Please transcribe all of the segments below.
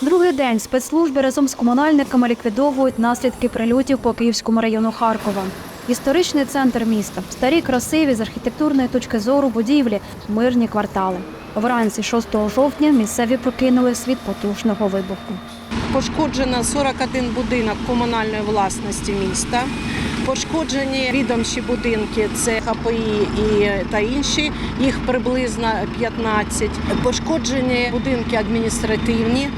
Другий день спецслужби разом з комунальниками ліквідовують наслідки прильотів по Київському району Харкова. Історичний центр міста, старі красиві з архітектурної точки зору будівлі, мирні квартали. Вранці 6 жовтня місцеві прокинулись від потужного вибуху. Пошкоджено 41 будинок комунальної власності міста. Пошкоджені відомчі будинки це ХПІ і та інші. Їх приблизно 15. Пошкоджені будинки адміністративні.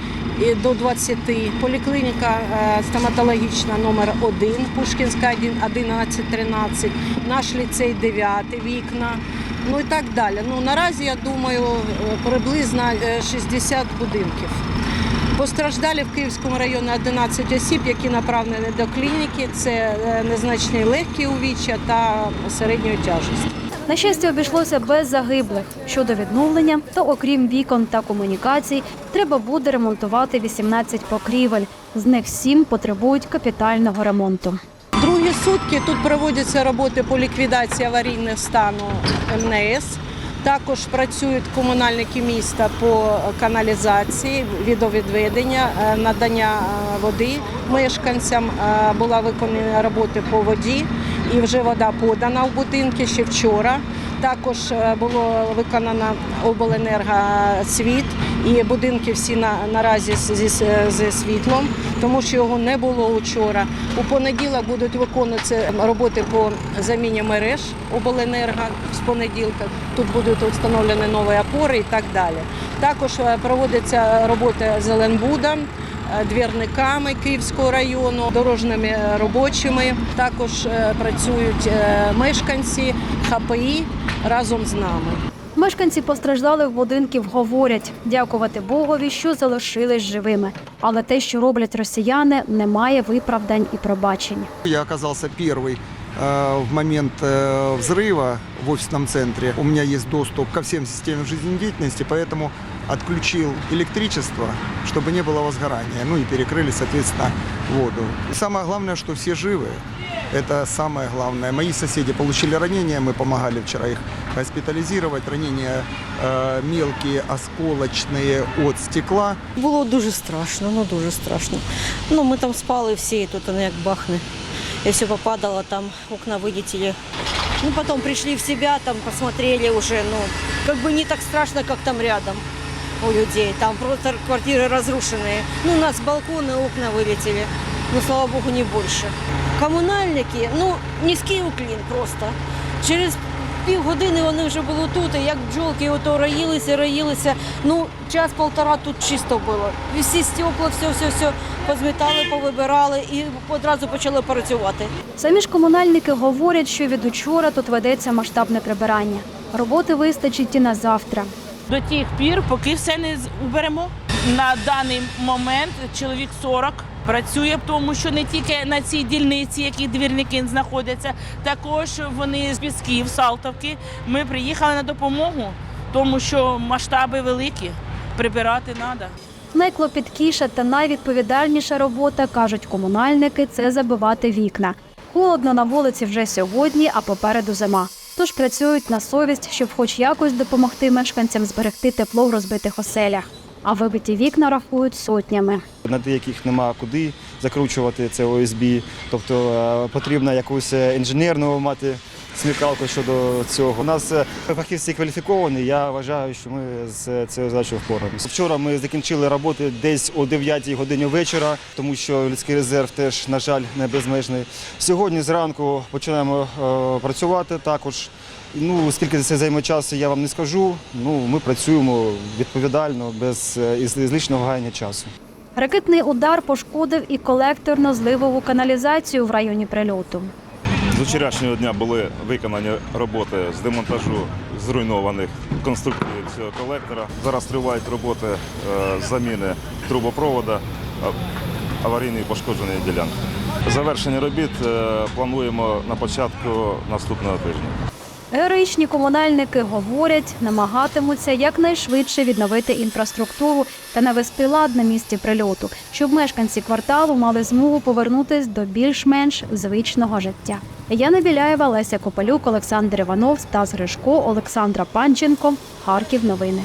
До 20. поліклініка е, стоматологічна номер 1 Пушкінська 11 13 наш ліцей 9 вікна. Ну і так далі. Ну наразі я думаю е, приблизно е, 60 будинків. Постраждалі в Київському районі 11 осіб, які направлені до клініки. Це е, незначні легкі увіччя та середньої тяжесті. На щастя, обійшлося без загиблих. Щодо відновлення, то окрім вікон та комунікацій, треба буде ремонтувати 18 покрівель. З них 7 потребують капітального ремонту. Другі сутки тут проводяться роботи по ліквідації аварійного стану МНС. Також працюють комунальники міста по каналізації, відовідведення, е, надання е, води мешканцям. Е, Була виконана роботи по воді і вже вода подана в будинки ще вчора. Також е, було виконано обленергосвіт і будинки всі на, наразі зі, зі світлом, тому що його не було вчора. У понеділок будуть виконуватися роботи по заміні мереж обленерго з понеділка. Тут будуть встановлені нові опори і так далі. Також е, проводиться робота з Еленбудом, е, двірниками Київського району, дорожніми робочими. Також е, працюють е, мешканці ХПІ разом з нами. Мешканці постраждалих будинків говорять, дякувати Богові, що залишились живими. Але те, що роблять росіяни, не має виправдань і пробачень. Я оказался первый э, в момент э, взрыва в офисном центре. У меня есть доступ ко всем системам жизнедеятельности, поэтому отключил электричество, чтобы не было возгорания. Ну и перекрыли, соответственно, воду. И самое главное, что все живы. Это самое главное. Мои соседи получили ранения, мы помогали вчера их госпитализировать. Ранения э, мелкие, осколочные от стекла. Було дуже страшно, ну дуже страшно. Ну, ми там спали всі, і тут воно як бахне. І все попадало, там окна вылетели. Ну, потом пришли в себя, там посмотрели уже, ну, как бы не так страшно, как там рядом у людей. Там просто квартиры разрушенные. Ну, у нас балконы, окна вылетели. Ну, слава богу, не больше. Комунальники, ну, низький уклін просто. Через півгодини вони вже були тут, і як бджолки ото роїлися, роїлися. Ну, час-полтора тут чисто було. І Всі стекла, все, все, все позмітали, повибирали і одразу почали працювати. Самі ж комунальники говорять, що від учора тут ведеться масштабне прибирання. Роботи вистачить і на завтра. до тих пір, поки все не уберемо. На даний момент чоловік 40 працює, тому що не тільки на цій дільниці, які двірники знаходяться, також вони з Пісків, Салтовки. Ми приїхали на допомогу, тому що масштаби великі, прибирати треба. Найклопіткіша та найвідповідальніша робота, кажуть комунальники, це забивати вікна. Холодно на вулиці вже сьогодні, а попереду зима. Тож працюють на совість, щоб хоч якось допомогти мешканцям зберегти тепло в розбитих оселях. А вибиті вікна рахують сотнями. На деяких нема куди закручувати це ОСБ, тобто е, потрібно якусь е, інженерну мати смікалку щодо цього. У нас е, фахівці кваліфіковані. Я вважаю, що ми з цією задачею впораємося. Вчора ми закінчили роботи десь о 9 годині вечора, тому що людський резерв теж, на жаль, не безмежний. Сьогодні зранку починаємо е, працювати також. Ну, скільки це займе часу, я вам не скажу. Ну, ми працюємо відповідально, без е, ізлишнього гаяння часу. Ракетний удар пошкодив і колекторно-зливову каналізацію в районі прильоту. З вчорашнього дня були виконані роботи з демонтажу зруйнованих конструкцій цього колектора. Зараз тривають роботи е, з заміни трубопроводу аварійної пошкодженої ділянки. Завершення робіт е, плануємо на початку наступного тижня. Героїчні комунальники говорять, намагатимуться якнайшвидше відновити інфраструктуру та навести лад на місці прильоту, щоб мешканці кварталу мали змогу повернутись до більш-менш звичного життя. Яна Біляєва, Леся Копалюк, Олександр Іванов, Стас Гришко, Олександра Панченко. Харків. Новини.